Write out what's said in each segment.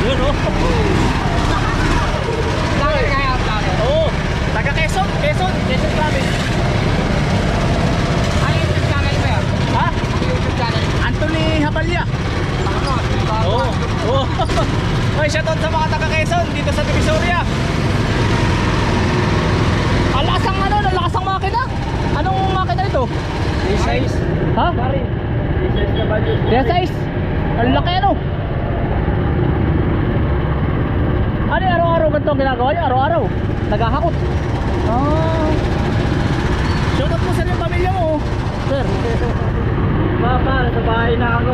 Yun oh. Vlogger kaya, vlogger. Oo. Taga Quezon. Quezon. Quezon province. Ano yung YouTube channel mo yan? Ha? Ano yung YouTube channel? Anthony Habalya. Ano? Oo. Oo. Oy, shoutout sa mga taga Quezon dito sa Divisoria. Ang lakas ang ano, ang lakas ang makina. Anong makina ito? Size. Ha? Size na budget. Kaya size. Ang laki ano. Ano yung araw-araw ganito ang ginagawa niyo? Araw-araw. Naghahakot. Ah. Shoutout mo sa rin yung pamilya mo. oh. Sir. Papa, sa bahay na ako.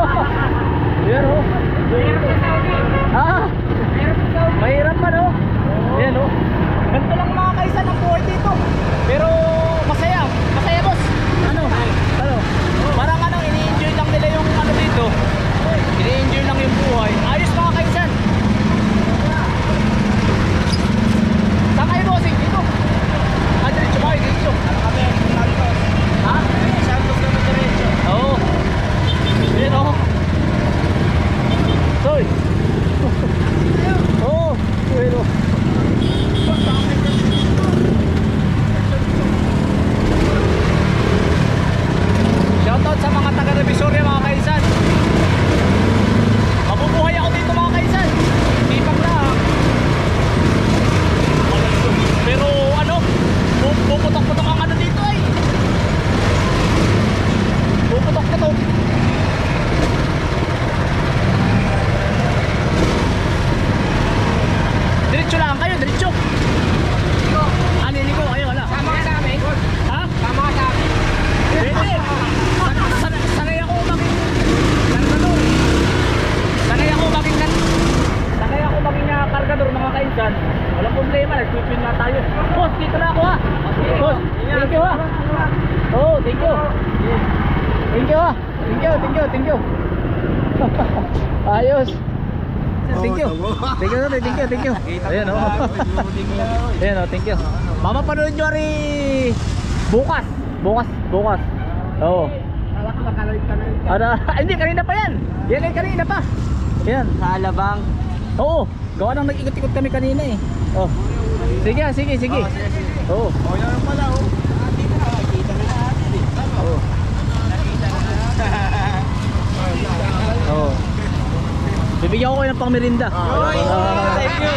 Yan oh. Meron sa Saudi. Ah. Meron sa Saudi. Mahirap pa no? Yan oh. Ganito lang mga kaisa ng buhay dito. Pero masaya. Masaya boss. Ano? Ano? Parang ano, ini-enjoy lang nila yung ano dito. Ini-enjoy lang yung buhay. Ayos mga kaisan. Saan kayo bossing? Dito. Kayo? Diretso. Ano kami? Santos. Ha? Santos kami diretso. Oo. Yan oh. Soy. Oo. Yan oh. Shoutout sa mga taga Revisoria mga kaisan. Mabubuhay ako dito mga kaisan. Sipag na. ah. Pero ano, pu- puputok-putok ang ano dito ay. Puputok-putok. Diretso lang kayo, diretso. Ano yun ko? Ayun, wala. Sama ka sa amin. Ha? Sama ka sa amin. Pwede. San- san- Sanay ako maging kargador. Sanay ako maging kan Sanay ako maging uh, kargador mga kainsan. Walang problema, nagpipin na tayo. Boss, dito na ako ha. Boss, thank you ha. Oh, thank you. Thank you ha. Thank you, thank you, thank you. Ayos. Thank you. Thank you, thank you. Ayan oh. Ayan oh, thank you. Mapapanood nyo rin bukas. Bukas, bukas. Oo. Kala ko nakaloy-kaloy ka. Ano? Hindi, kanina pa yan. Yan ay kanina pa. Yan. Sa Alabang. Oo. Gawa nang nag-ikot-ikot kami kanina eh. Oh. Sige, sige, sige. Oo. Oh, yan pala oh. Na, nakita na natin eh. Oo. Nakita na. Oo. Bibigyan ko kayo ng pangmerinda. Oy, Ah. thank you.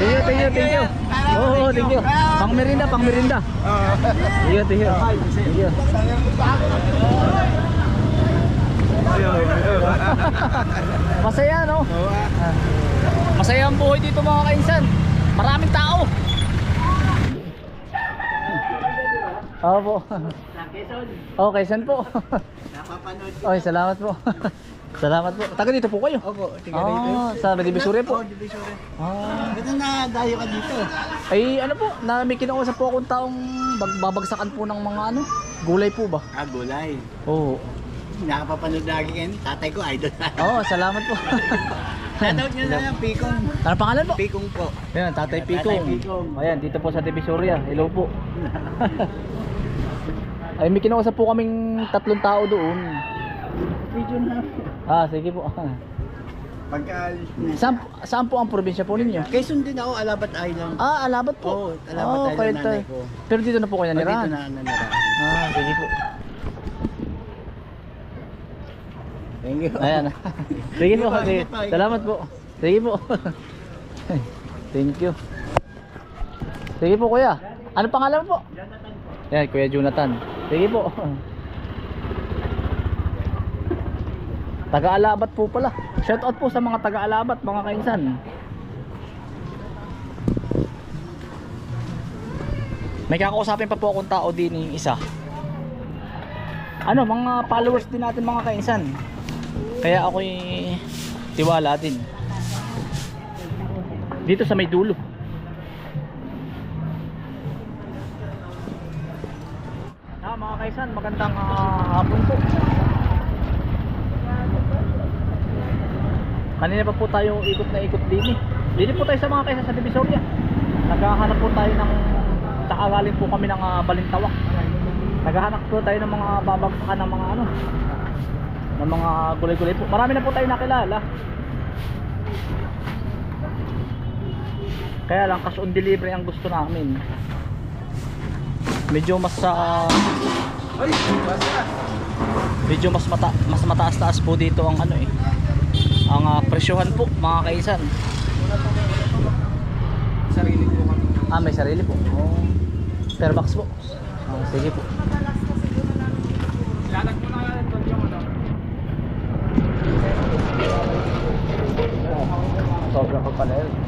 Thank you, thank you, thank you. Oo, thank you. Pangmerinda, pangmerinda. Thank you, thank you. Thank you. Masaya no? Masaya ang buhay dito mga kainsan. Maraming tao. Opo. Oh, Quezon po. Napapanood. Okay, salamat po. Salamat po. Taga dito po kayo. Opo, tiga rito. Ah, sa Divisoria po. Oh, Divisoria. Ah. Ba't na dayo ka dito? Ay, ano po, na may kinausap po akong taong bag- babagsakan po ng mga ano, gulay po ba? Ah, gulay. Oo. Nakapapanood lagi kayo. Tatay ko, idol. Oo, salamat po. Shoutout nyo na lang, Pikong. ano pangalan po? Pikong po. Ayan, Tatay Tatay Pikong. Pikong. Ayan, dito po sa Divisoria. Hello po. Ay, may kinausap po kaming tatlong tao doon. Video na. Ah, sige po. Pagka... Saan, saan po ang probinsya po ninyo? Quezon din ako, Alabat Island. Ah, Alabat po. Oo, Alabat Island kayo nanay ko. Pero dito na po kayo Oh, dito nanirahan. na nanira. Ah, sige po. Thank you. Ayan. Sige po. Sige po, po. Salamat po. Sige po. Thank you. Sige po kuya. Ano pangalan mo po? Yan, Kuya Jonathan. Sige po. Taga-alabat po pala. Shout out po sa mga taga-alabat, mga kainsan. May kakausapin pa po akong tao din yung isa. Ano, mga followers din natin mga kainsan. Kaya ako'y tiwala din. Dito sa may dulo. Ah, mga kaisan, magandang ah, hapon po. Kanina pa po tayo ikot na ikot din eh. Dito po tayo sa mga kaisan sa Divisoria. Naghahanap po tayo ng nakagaling po kami ng ah, Balintawak. Naghahanap po tayo ng mga babagsakan ng mga ano ng mga gulay-gulay po. Marami na po tayo nakilala. Kaya lang cash on delivery ang gusto namin. Medyo mas sa Ay, basta. medyo mas mata mas mataas-taas po dito ang ano eh. Ang ah, presyohan po mga kaisan. Sarili ko kami. Ah, may sarili po. Oh. Per box po. Oh, sige po. Lalag mo na. Sobra pa pala yun.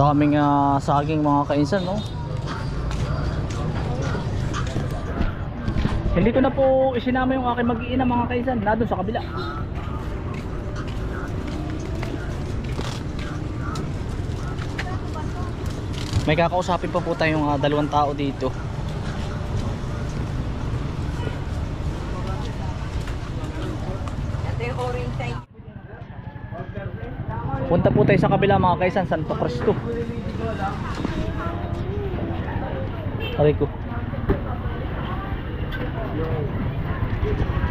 Daming ah, saging mga kainsan, no? Hindi ko na po isinama yung aking mag-iina mga kainsan, na doon sa kabila. May kakausapin pa po tayong ah, dalawang tao dito. Ito yung orange time. Punta po tayo sa kabila mga kaisan, Santo Cristo. Aray ko.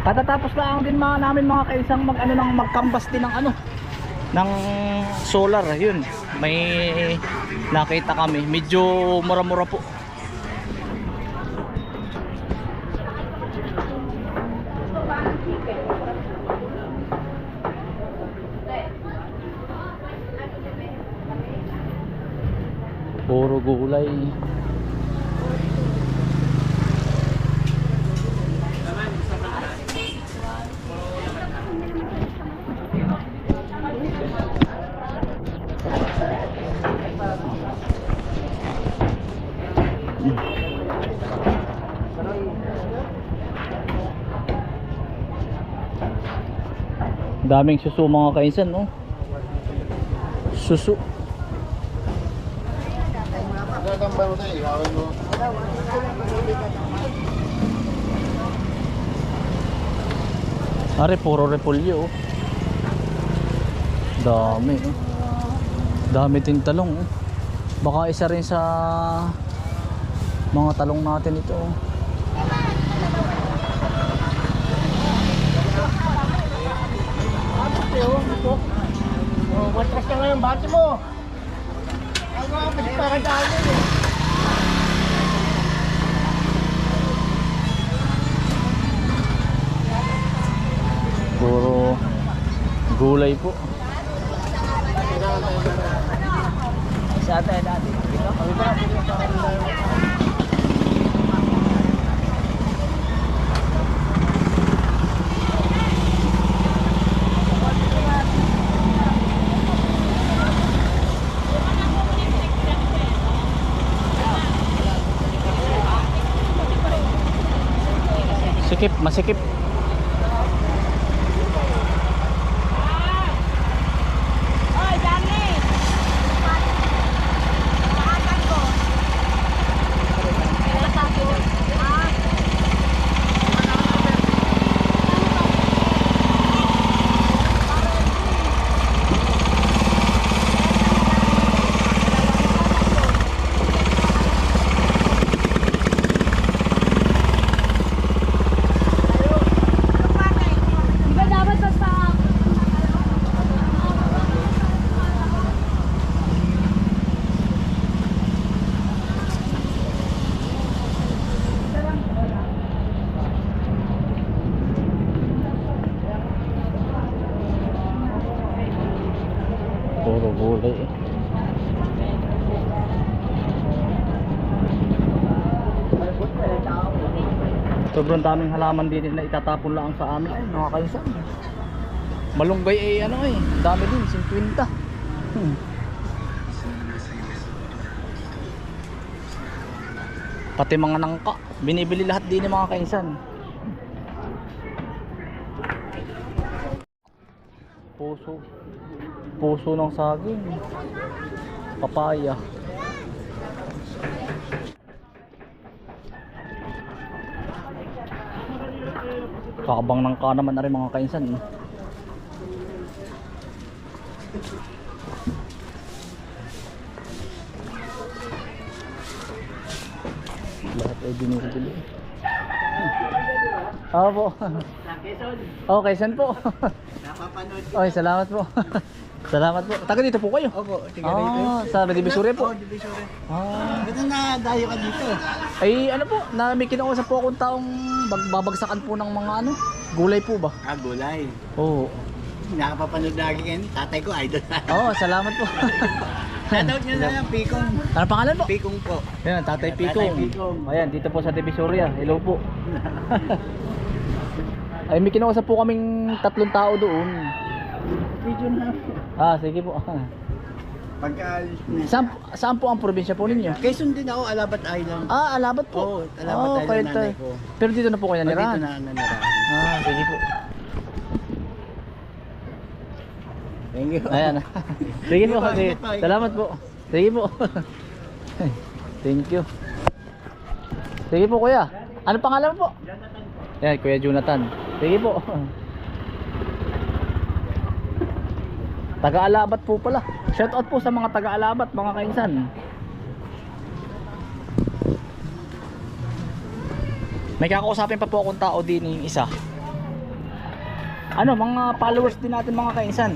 Katatapos lang din mga namin mga kaisang mag ano ng magkambas din ng ano ng solar yun. May nakita kami, medyo mura-mura po. Puro gulay. Daming suso mga kaisan, no? Are, puro repolyo. Dami. Dami din talong. Oh. Baka isa rin sa mga talong natin ito. oh. Oh, matras ka ngayon, bati mo. Ang mga pinagparadaan yun Puro gulay po. Sa atin dati. Sikip, masikip. Oy, Dani! Pakatan ko. Pakatan ko. Ah, Di ba dapat basta Puro gulay eh. Sobrang daming halaman din na itatapon lang sa amin ay mga kainsan. Malunggay eh ano eh, dami din, 50. Hmm. Pati mga nangka, binibili lahat din ng mga kainsan. puso. Puso ng saging. Papaya. Kakabang ng ka naman na rin mga kainsan. eh. Lahat ay binibili. Oo po. Okay, saan po? Napapanood. Okay, salamat po. salamat po. Taga dito po kayo? Opo, tiga Ah, sa Divisoria po. Oo, Divisoria. Ah. Ba't na dayo ka dito? Ay, ano po, na may kinausap po akong taong bag- babagsakan po ng mga ano, gulay po ba? Ah, gulay. Oo. Nakapapanood lagi kayo. Tatay ko, idol. Oo, salamat po. Shoutout nyo na lang, Pikong. ano pangalan po? Pikong po. Ayan, Tatay Tatay Pikong. Pikong. Ayan, dito po sa Divisoria. Hello po. Ay, may kinausap po kaming tatlong tao doon. Video na. Ah, sige po. Pagkaalis na. Saan, saan po ang probinsya po ninyo? Quezon din ako, Alabat Island. Ah, Alabat po. Oo, Alabat Island kayo nanay ko. Pero dito na po kayo Oh, dito nanirahan. na nanirahan. Ah, sige po. Thank you. Ayan. Sige po. Sige po, po. Salamat po. Sige po. Thank you. Sige po kuya. Ano pangalan mo po? Yan, Kuya Jonathan. Sige po. Taga-alabat po pala. Shout out po sa mga taga-alabat, mga kainsan. May kakausapin pa po akong tao din yung isa. Ano, mga followers din natin mga kainsan.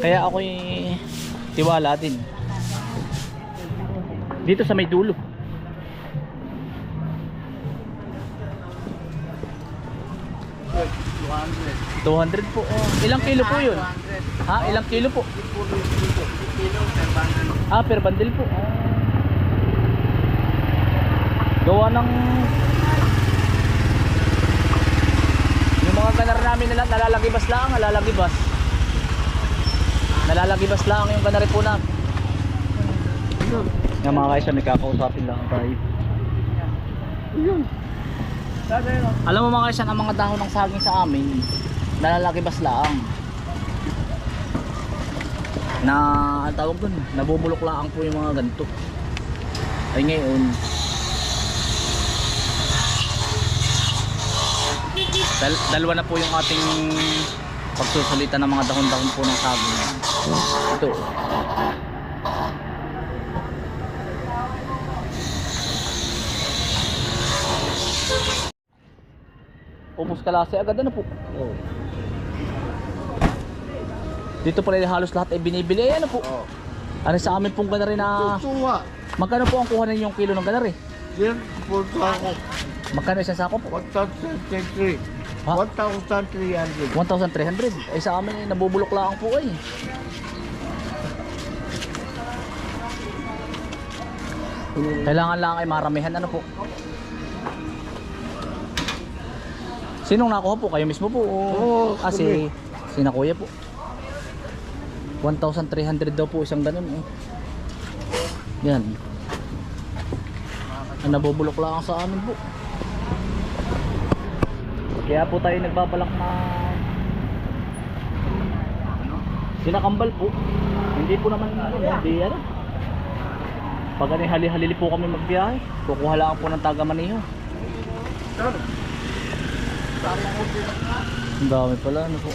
Kaya ako'y tiwala din. Dito sa may dulo. Two 200 po. Oh. Ilang kilo po yun? Ha? Ilang kilo po? kilo per bundle. Ah, per bundle po. Ah. Gawa ng yung mga ganar namin nila nalalagibas lang, nalalagibas. Nalalagibas lang yung ganar po namin. Yung mga kaisa may kakausapin lang tayo. Yun. Alam mo mga kaisa ang mga dahon ng saging sa amin, nalalagibas lang. Na ang tawag dun, nabubulok lang po yung mga ganito. Ay ngayon, dal dalawa na po yung ating pagsusulita ng mga dahon-dahon po ng saging. Ito. Ubus kalase agad ano po. Oh. Dito pala halos lahat ay binibili ay ano po. Oh. Ano sa amin pong ganari na Tutuwa. magkano po ang kuha ninyong kilo ng ganari? Yan, punto ako. Magkano isang sako po? 1,033. Ha? 1,300. 1,300. Ay sa amin ay nabubulok lang po ay. Kailangan lang ay maramihan ano po. Sinong nakuha po? Kayo mismo po? Oo, ah, si, po. 1,300 daw po isang ganun eh. Yan. Ang nabubulok lang sa amin po. Kaya po tayo nagbabalak na sinakambal po. Hindi po naman ano, hindi ano. Pag ano, hali-halili po kami magbiyahe, kukuha lang po ng taga Maniho. Ang dami pala, ano po.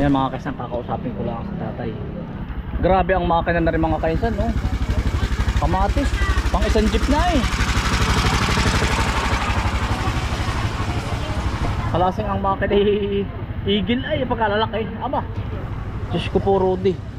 Yan mga kaisan, kakausapin ko lang sa tatay. Grabe ang makina na rin mga kaisan, no? Kamatis, pang isang jeep na eh. Kalasing ang makina eh, igil ay pagkalalaki. Aba, Diyos ko po Rudy.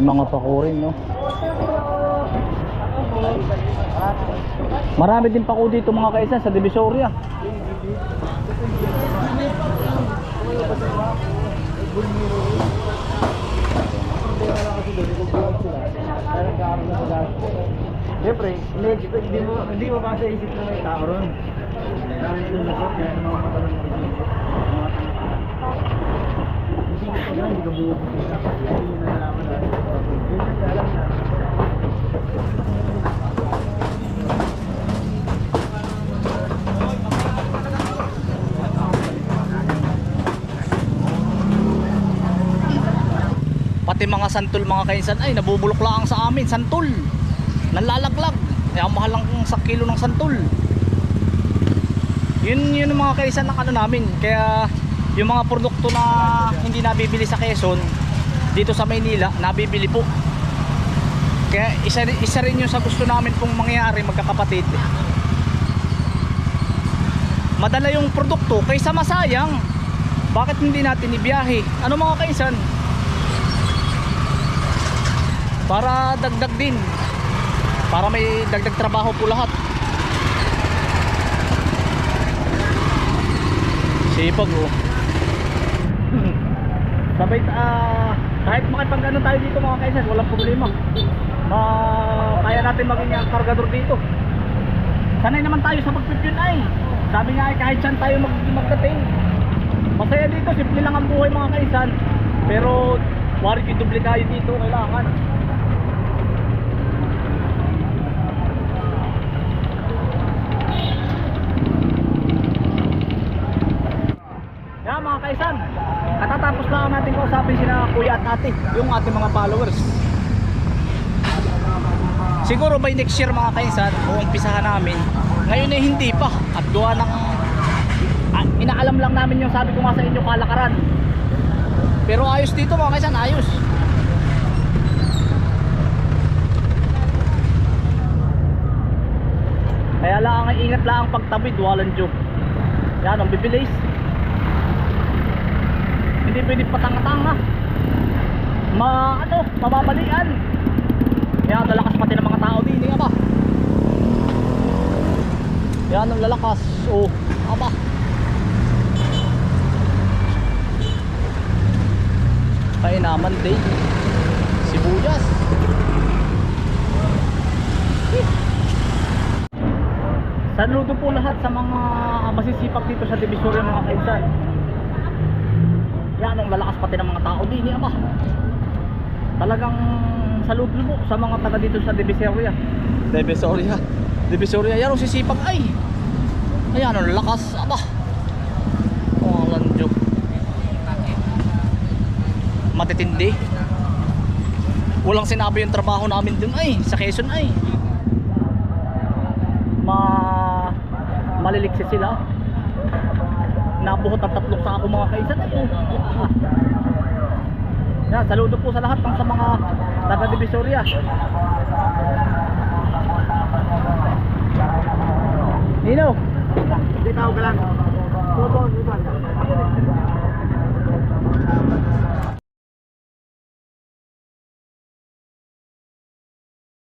May mga pako rin, no? Marami din pako dito mga kaisa sa Divisoria. Siyempre, hindi, mo hindi mo ba sa isip na may tao ron? Hindi ka buo. Hindi na nalaman na. Hindi na alam na. Pati mga santol mga kainsan ay nabubulok lang sa amin, santol. Nalalaglag. Kaya ang mahal lang sa kilo ng santol. Yun yun mga kainsan ng ano namin. Kaya yung mga produkto na hindi nabibili sa Quezon dito sa Maynila, nabibili po. Kaya isa, isa rin yung sa gusto namin pong mangyari magkakapatid. Madala yung produkto kaysa masayang. Bakit hindi natin ibiyahe? Ano mga kainsan? para dagdag din para may dagdag trabaho po lahat sipag oh sabay ah kahit makipag ano tayo dito mga kaisan walang problema ma kaya natin maging ang kargador dito. Sanay naman tayo sa pagpipyun ay. Sabi nga ay kahit saan tayo mag magdating. Masaya dito simple lang ang buhay mga kaisan. Pero wari kidoble kayo dito kailangan. Yan mga kaisan, katatapos lang natin kausapin sina kuya at ate, yung ating mga followers. Siguro by next year mga kaisan, uumpisahan namin. Ngayon ay hindi pa at gawa ng ah, inaalam lang namin yung sabi ko nga sa inyo kalakaran. Pero ayos dito mga kaisan, ayos. Kaya lang ang ingat lang ang pagtabid, walang joke. Yan, ang bibilis hindi pwede patanga-tanga ma ano mababalian ang lalakas pati ng mga tao din eh, aba. Yan ang lalakas. Oh aba. Kaya naman din sibuyas. Saludo po lahat sa mga masisipag dito sa Divisoria mga kaisan yan ang lalakas pati ng mga tao din eh, aba. Talagang po sa mga taga dito sa Divisoria. Divisoria. Divisoria yan ang sisipag ay! Ayan ang lakas aba! Oh landyo matitindi. Walang sinabi yung trabaho namin dun ay! Sa Quezon ay! Ma malilikse sila. Nabuhot ang tatlong sako mga kaisan ayun yan saludo po sa lahat ng sa mga Tata de Visoria. Nino? Bitaw ka lang. Tuto, tuto.